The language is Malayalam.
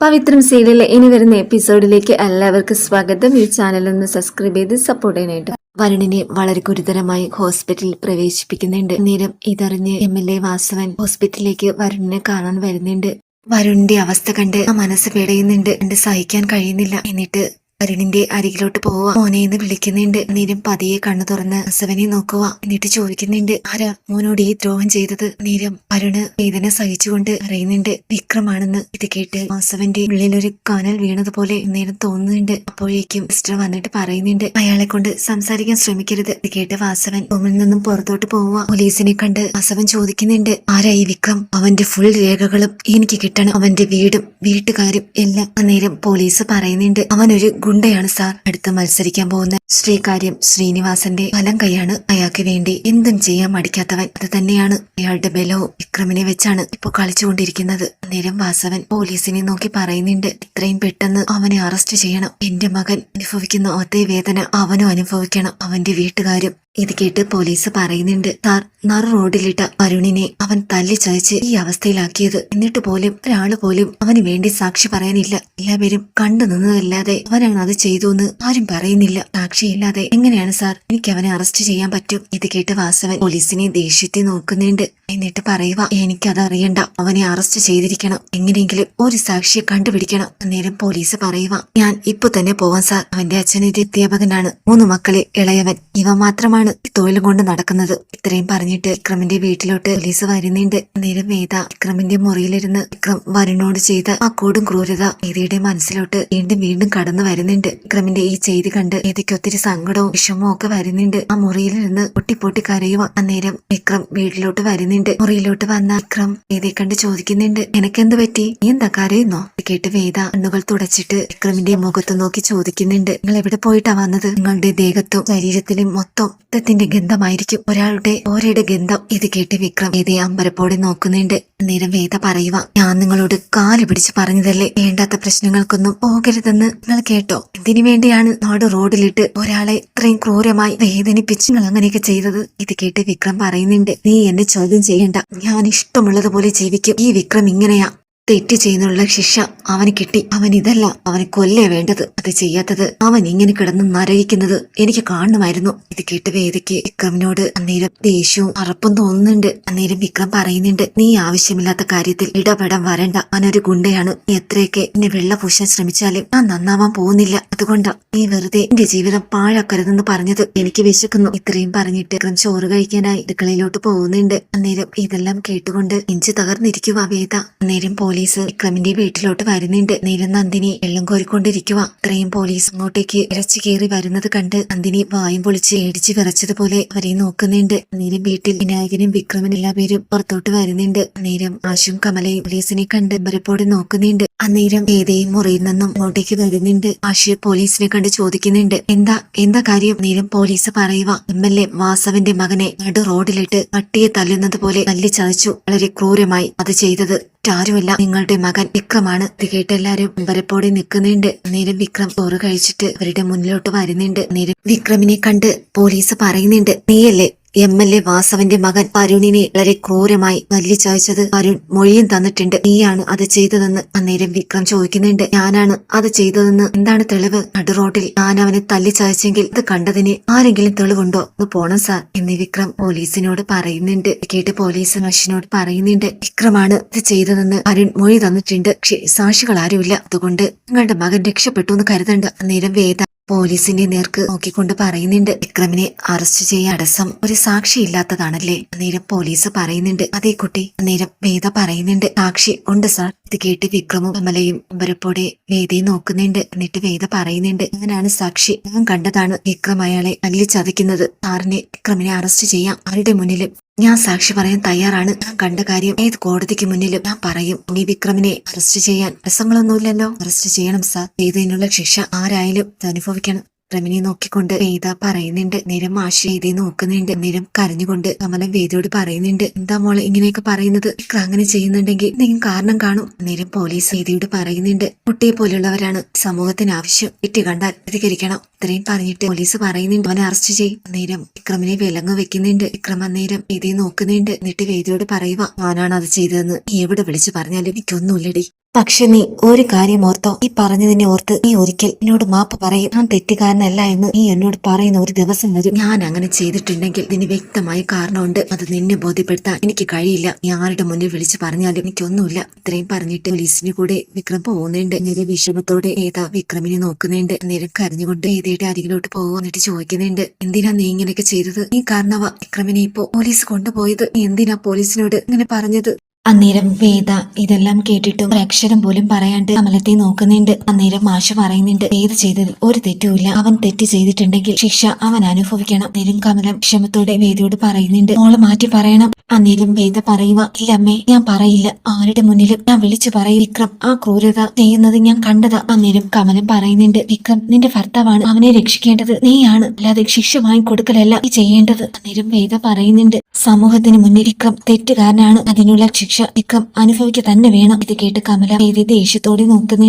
പവിത്രം സീരിയലിലെ ഇനി വരുന്ന എപ്പിസോഡിലേക്ക് എല്ലാവർക്കും സ്വാഗതം. ഈ ചാനൽ ഒന്ന് സബ്സ്ക്രൈബ് ചെയ്ത് സപ്പോർട്ട് ചെയ്യാനായിട്ട് വരുണിനെ വളരെ ഗുരുതരമായി ഹോസ്പിറ്റലിൽ പ്രവേശിപ്പിക്കുന്നുണ്ട്. നേരം ഇതറിഞ്ഞ് എം എൽ എ വാസവൻ ഹോസ്പിറ്റലിലേക്ക് വരുണിനെ കാണാൻ വരുന്നുണ്ട്. വരുണിന്റെ അവസ്ഥ കണ്ട് ആ മനസ്സ് പിടയുന്നുണ്ട്. കണ്ട് സഹിക്കാൻ കഴിയുന്നില്ല. എന്നിട്ട് വരുണിന്റെ അരികിലോട്ട് പോവാ. മോനെ എന്ന് വിളിക്കുന്നുണ്ട്. നീരം പതിയെ കണ്ണു തുറന്ന് അസവനെ നോക്കുക എന്നിട്ട് ചോദിക്കുന്നുണ്ട് ആരാ മോനോട് ഈ ദ്രോഹം ചെയ്തത്? നീരം അരുണ് വേദന സഹിച്ചുകൊണ്ട് അറിയുന്നുണ്ട് വിക്രമാണെന്ന്. ഇത് കേട്ട് വാസവന്റെ ഉള്ളിലൊരു കാനൽ വീണതുപോലെ നേരം തോന്നുന്നുണ്ട്. അപ്പോഴേക്കും സിസ്റ്റർ വന്നിട്ട് പറയുന്നുണ്ട് അയാളെ കൊണ്ട് സംസാരിക്കാൻ ശ്രമിക്കരുത്. ഇത് കേട്ട് വാസവൻ റൂമിൽ നിന്നും പുറത്തോട്ട് പോവുക പോലീസിനെ കണ്ട് വാസവൻ ചോദിക്കുന്നുണ്ട് ആരാ ഈ വിക്രം? അവന്റെ ഫുൾ രേഖകളും എനിക്ക് കിട്ടണം. അവന്റെ വീടും വീട്ടുകാരും എല്ലാം അന്നേരം പോലീസ് പറയുന്നുണ്ട് അവനൊരു ഗുണ്ടയാണ് സാർ. അടുത്ത് മത്സരിക്കാൻ പോകുന്ന ശ്രീകാര്യം ശ്രീനിവാസന്റെ ഫലം കൈയാണ് അയാൾക്ക് വേണ്ടി എന്തും ചെയ്യാൻ മടിക്കാത്തവൻ. അത് തന്നെയാണ് അയാളുടെ ബലവും വിക്രമിനെ വെച്ചാണ് ഇപ്പോൾ കളിച്ചുകൊണ്ടിരിക്കുന്നത്. അന്നേരം വാസവൻ പോലീസിനെ നോക്കി പറയുന്നുണ്ട് ഇത്രയും പെട്ടെന്ന് അവനെ അറസ്റ്റ് ചെയ്യണം. എന്റെ മകൻ അനുഭവിക്കുന്ന അതേ വേദന അവനും അനുഭവിക്കണം. അവന്റെ വീട്ടുകാരും ഇത് കേട്ട് പോലീസ് പറയുന്നുണ്ട് താർ നറു റോഡിലിട്ട അരുണിനെ അവൻ തല്ലി ചതിച്ച് ഈ അവസ്ഥയിലാക്കിയത്. എന്നിട്ട് പോലും ഒരാൾ പോലും അവന് വേണ്ടി സാക്ഷി പറയാനില്ല. എല്ലാവരും കണ്ടു നിന്നതല്ലാതെ അവനാണ് അത് ചെയ്തു എന്ന് ആരും പറയുന്നില്ല. സാക്ഷിയില്ലാതെ എങ്ങനെയാണ് സാർ എനിക്ക് അവനെ അറസ്റ്റ് ചെയ്യാൻ പറ്റും? ഇത് കേട്ട് വാസവൻ പോലീസിനെ ദേഷ്യത്തെ നോക്കുന്നുണ്ട്. എന്നിട്ട് പറയുക എനിക്കത് അറിയണ്ട. അവനെ അറസ്റ്റ് ചെയ്തിരിക്കണം. എങ്ങനെയെങ്കിലും ഒരു സാക്ഷിയെ കണ്ടുപിടിക്കണം. അന്നേരം പോലീസ് പറയുക ഞാൻ ഇപ്പൊ തന്നെ പോവാൻ സാർ. അവന്റെ അച്ഛൻ ഒരു അധ്യാപകനാണ്. മൂന്ന് മക്കളെ ഇളയവൻ. ഇവ മാത്രമാണ് ഈ തൊഴിലും കൊണ്ട് നടക്കുന്നത്. ഇത്രയും പറഞ്ഞിട്ട് വിക്രമിന്റെ വീട്ടിലോട്ട് പോലീസ് വരുന്നുണ്ട്. നേരം വേദ വിക്രമിന്റെ മുറിയിലിരുന്ന് വിക്രം വരുണോട് ചെയ്ത ആ കൂടും ക്രൂരത വേദയുടെ മനസ്സിലോട്ട് വീണ്ടും വീണ്ടും കടന്നു വരുന്നുണ്ട്. വിക്രമിന്റെ ഈ ചെയ്തി കണ്ട് വേദയ്ക്ക് ഒത്തിരി സങ്കടവും വിഷമവും ഒക്കെ വരുന്നുണ്ട്. ആ മുറിയിലിരുന്ന് പൊട്ടി പൊട്ടി കരയുക അന്നേരം വിക്രം വീട്ടിലോട്ട് വരുന്നുണ്ട്. മുറിയിലോട്ട് വന്ന വിക്രം വേദയെ കണ്ട് ചോദിക്കുന്നുണ്ട് എനിക്കെന്ത് പറ്റി? നീ എന്താ കരയുന്നോ? കേട്ട് വേദ കണ്ണുകൾ തുടച്ചിട്ട് വിക്രമിന്റെ മുഖത്ത് നോക്കി ചോദിക്കുന്നുണ്ട് നിങ്ങൾ എവിടെ പോയിട്ടാ വന്നത്? നിങ്ങളുടെ ദേഹത്തും ശരീരത്തിലും മൊത്തം രക്തത്തിന്റെ ഗന്ധമായിരിക്കും ഒരാളുടെ ഓരയുടെ ഗന്ധം ഇത് കേട്ട് വിക്രം വേദയെ അമ്പരപ്പോടെ നോക്കുന്നുണ്ട്. നേരം വേദ പറയുക ഞാൻ നിങ്ങളോട് കാൽ പിടിച്ച് പറഞ്ഞതല്ലേ? വേണ്ടാത്ത പ്രശ്നങ്ങൾക്കൊന്നും പോകരുതെന്ന് നിങ്ങൾ കേട്ടോ. ഇതിനു വേണ്ടിയാണ് നാട് റോഡിലിട്ട് ഒരാളെ ഇത്രയും ക്രൂരമായി വേദനിപ്പിച്ച് നിങ്ങൾ അങ്ങനെയൊക്കെ ചെയ്തത്? ഇത് കേട്ട് വിക്രം പറയുന്നുണ്ട് നീ എന്നെ ചോദ്യം ചെയ്യണ്ട. ഞാൻ ഇഷ്ടമുള്ളതുപോലെ ജീവിക്കും. ഈ വിക്രം ഇങ്ങനെയാ. തെറ്റ് ചെയ്യുന്നുള്ള ശിക്ഷ അവന് കിട്ടി. അവൻ ഇതല്ല അവന് കൊല്ലേ വേണ്ടത്. അത് ചെയ്യാത്തത് അവൻ ഇങ്ങനെ കിടന്ന് നരകിക്കുന്നത് എനിക്ക് കാണുമായിരുന്നു ഇത് കേട്ട് വേദയ്ക്ക് വിക്രമിനോട് അന്നേരം ദേഷ്യവും അറപ്പും തോന്നുന്നുണ്ട്. അന്നേരം വിക്രം പറയുന്നുണ്ട് നീ ആവശ്യമില്ലാത്ത കാര്യത്തിൽ ഇടപെടാൻ വരണ്ട. അവനൊരു ഗുണ്ടയാണ്. നീ എത്രയൊക്കെ എന്നെ വെള്ള പൂശാൻ ശ്രമിച്ചാലും ഞാൻ നന്നാവാൻ പോകുന്നില്ല. അതുകൊണ്ട് നീ വെറുതെ എന്റെ ജീവിതം പാഴാക്കരുതെന്ന് പറഞ്ഞത് എനിക്ക് വിശക്കുന്നു. ഇത്രയും പറഞ്ഞിട്ട് വിക്രം ചോറ് കഴിക്കാനായി അടുക്കളയിലോട്ട് പോകുന്നുണ്ട്. അന്നേരം ഇതെല്ലാം കേട്ടുകൊണ്ട് ഇഞ്ചി തകർന്നിരിക്കുക വേദ. അന്നേരം പോലീസ് വിക്രമിന്റെ വീട്ടിലോട്ട് വരുന്നുണ്ട്. നേരം നന്ദിനി വെള്ളം കോരിക്കൊണ്ടിരിക്കുക ഇത്രയും പോലീസ് അങ്ങോട്ടേക്ക് ഇരച്ചു കയറി വരുന്നത് കണ്ട് നന്ദിനി വായും പൊളിച്ച് ഏടിച്ച് വിറച്ചതുപോലെ അവരെ നോക്കുന്നുണ്ട്. നേരം വീട്ടിൽ വിനായകനും വിക്രമനും എല്ലാ പേരും പുറത്തോട്ട് വരുന്നുണ്ട്. നേരം ആശും കമലയും പോലീസിനെ കണ്ട് ബരപ്പോടെ നോക്കുന്നുണ്ട്. അന്നേരം ഏതേയും മുറിയിൽ നിന്നും അങ്ങോട്ടേക്ക് വരുന്നുണ്ട്. ആശു പോലീസിനെ കണ്ട് ചോദിക്കുന്നുണ്ട്. എന്താ? എന്താ കാര്യം? നേരം പോലീസ് പറയുക എം എൽ എ വാസവന്റെ മകനെ നടു റോഡിലിട്ട് പട്ടിയെ തല്ലുന്നത് പോലെ തല്ലി ചതച്ചു വളരെ ക്രൂരമായി അത് ചെയ്തത്. ആരുമല്ല നിങ്ങളുടെ മകൻ വിക്രമാണ്. ഇത് കേട്ട് എല്ലാരും അമ്പരപ്പോടെ നിൽക്കുന്നുണ്ട്. നേരം വിക്രം ചോറ് കഴിച്ചിട്ട് അവരുടെ മുന്നിലോട്ട് വരുന്നുണ്ട്. നേരം വിക്രമിനെ കണ്ട് പോലീസ് പറയുന്നുണ്ട് നീയല്ലേ എം എൽ എ വാസവന്റെ മകൻ അരുണിനെ വളരെ ക്രൂരമായി തല്ലിച്ചയച്ചത് അരുൺ മൊഴിയും തന്നിട്ടുണ്ട്. നീയാണ് അത് ചെയ്തതെന്ന് അന്നേരം വിക്രം ചോദിക്കുന്നുണ്ട്. ഞാനാണ് അത് ചെയ്തതെന്ന് എന്താണ് തെളിവ്? നടു റോഡിൽ ഞാൻ അവനെ തല്ലിച്ചയച്ചെങ്കിൽ അത് കണ്ടതിന് ആരെങ്കിലും തെളിവുണ്ടോ? അത് പോണം സാർ എന്ന് വിക്രം പോലീസിനോട് പറയുന്നുണ്ട്. കേട്ട് പോലീസ് മഷിനോട് പറയുന്നുണ്ട്. വിക്രമാണ് ഇത് ചെയ്തതെന്ന് അരുൺ മൊഴി തന്നിട്ടുണ്ട്. സാക്ഷികൾ ആരുമില്ല. അതുകൊണ്ട് നിങ്ങളുടെ മകൻ രക്ഷപ്പെട്ടു എന്ന് കരുതണ്ട. അന്നേരം വേദ പോലീസിന്റെ നേർക്ക് നോക്കിക്കൊണ്ട് പറയുന്നുണ്ട്. വിക്രമിനെ അറസ്റ്റ് ചെയ്യാൻ അടസം ഒരു സാക്ഷി ഇല്ലാത്തതാണല്ലേ അന്നേരം പോലീസ് പറയുന്നുണ്ട്. അതേ കുട്ടി അന്നേരം വേദ പറയുന്നുണ്ട്. സാക്ഷി ഉണ്ട് സാർ. ഇത് കേട്ട് വിക്രമും അമലയും അമ്പരപ്പോടെ വേദയെ നോക്കുന്നുണ്ട്. എന്നിട്ട് വേദ പറയുന്നുണ്ട് അങ്ങനെയാണ് സാക്ഷി. ഞാൻ കണ്ടതാണ് വിക്രം അയാളെ അല്ലി ചതയ്ക്കുന്നത് സാറിനെ വിക്രമിനെ അറസ്റ്റ് ചെയ്യാം. ആരുടെ മുന്നിലും ഞാൻ സാക്ഷി പറയാൻ തയ്യാറാണ്. ഞാൻ കണ്ട കാര്യം ഏത് കോടതിക്ക് മുന്നിലും ഞാൻ പറയും. ഇനി വിക്രമിനെ അറസ്റ്റ് ചെയ്യാൻ പ്രസംഗങ്ങളൊന്നുമില്ലല്ലോ അറസ്റ്റ് ചെയ്യണം സാർ. ചെയ്തതിനുള്ള ശിക്ഷ ആരായാലും അനുഭവിക്കണം. പ്രമിനെ നോക്കിക്കൊണ്ട് വേദ പറയുന്നുണ്ട്? നേരം ആശ എഴുതി നോക്കുന്നുണ്ട്? നേരം കരഞ്ഞുകൊണ്ട് കമലം വേദിയോട് പറയുന്നുണ്ട്. എന്താ മോളെ ഇങ്ങനെയൊക്കെ പറയുന്നത്? അങ്ങനെ ചെയ്യുന്നുണ്ടെങ്കിൽ എന്തെങ്കിലും കാരണം കാണും. നേരം പോലീസ് വേദിയോട് പറയുന്നുണ്ട്. കുട്ടിയെ പോലുള്ളവരാണ് സമൂഹത്തിന് ആവശ്യം. തെറ്റ് കണ്ടാൽ പ്രതികരിക്കണം. ഇത്രയും പറഞ്ഞിട്ട് പോലീസ് പറയുന്നുണ്ട്. അവനെ അറസ്റ്റ് ചെയ്യും. നേരം വിക്രമിനെ വിലങ്ങ് വെക്കുന്നുണ്ട്. വിക്രം നേരം വേദിയെ നോക്കുന്നുണ്ട്. എന്നിട്ട് വേദിയോട് പറയുക ഞാനാണ് അത് ചെയ്തതെന്ന്. എവിടെ വിളിച്ചു പറഞ്ഞാലും എനിക്കൊന്നുമില്ലടി. പക്ഷെ നീ ഒരു കാര്യം ഓർത്തോ. ഈ പറഞ്ഞതിനെ ഓർത്ത് നീ ഒരിക്കൽ എന്നോട് മാപ്പ് പറയും. ഞാൻ തെറ്റുകാരനല്ല എന്ന് നീ എന്നോട് പറയുന്ന ഒരു ദിവസം വരും. ഞാൻ അങ്ങനെ ചെയ്തിട്ടുണ്ടെങ്കിൽ ഇതിന് വ്യക്തമായ കാരണമുണ്ട്. അത് നിന്നെ ബോധ്യപ്പെടുത്താൻ എനിക്ക് കഴിയില്ല. നീ ആരുടെ മുന്നിൽ വിളിച്ച് പറഞ്ഞാലും എനിക്കൊന്നുമില്ല. ഇത്രയും പറഞ്ഞിട്ട് പോലീസിന് കൂടെ വിക്രം പോകുന്നുണ്ട്. നേരെ വിഷമത്തോടെ ഏതാ വിക്രമിനെ നോക്കുന്നുണ്ട്? നേരം കരഞ്ഞുകൊണ്ട് ഏതയുടെ അരികിലോട്ട് പോകുന്നിട്ട് ചോദിക്കുന്നുണ്ട്. എന്തിനാ നീ ഇങ്ങനെയൊക്കെ ചെയ്തത്? നീ കാരണവാ വിക്രമിനെ ഇപ്പോ പോലീസ് കൊണ്ടുപോയത്? എന്തിനാ പോലീസിനോട് ഇങ്ങനെ പറഞ്ഞത്? അന്നേരം വേദ ഇതെല്ലാം കേട്ടിട്ടും ഒരക്ഷരം പോലും പറയാണ്ട് കമലത്തെ നോക്കുന്നുണ്ട്. അന്നേരം മാഷ പറയുന്നുണ്ട് വേദ ചെയ്തത് ഒരു തെറ്റുമില്ല അവൻ തെറ്റ് ചെയ്തിട്ടുണ്ടെങ്കിൽ ശിക്ഷ അവൻ അനുഭവിക്കണം. അന്നേരം കമലം ക്ഷമത്തോടെ വേദയോട് പറയുന്നുണ്ട് മോൾ മാറ്റി പറയണം. അന്നേരം വേദ പറയുക ഇല്ല അമ്മേ ഞാൻ പറയില്ല. ആരുടെ മുന്നിലും ഞാൻ വിളിച്ചു പറയും വിക്രം ആ ക്രൂരത ചെയ്യുന്നത് ഞാൻ കണ്ടതാ. അന്നേരം കമലം പറയുന്നുണ്ട് വിക്രം നിന്റെ ഭർത്താവാണ് അവനെ രക്ഷിക്കേണ്ടത്. നീയാണ്. അല്ലാതെ ശിക്ഷ വാങ്ങിക്കൊടുക്കലല്ല നീ ചെയ്യേണ്ടത്. അന്നേരം വേദ പറയുന്നുണ്ട് സമൂഹത്തിന് മുന്നിൽ വിക്രം തെറ്റുകാരനാണ്. അതിനുള്ള ശിക്ഷ വിക്രം അനുഭവിക്കുക തന്നെ വേണം. ഇത് കേട്ട് കമല വേദി ദേഷ്യത്തോടെ നോക്കുന്നു.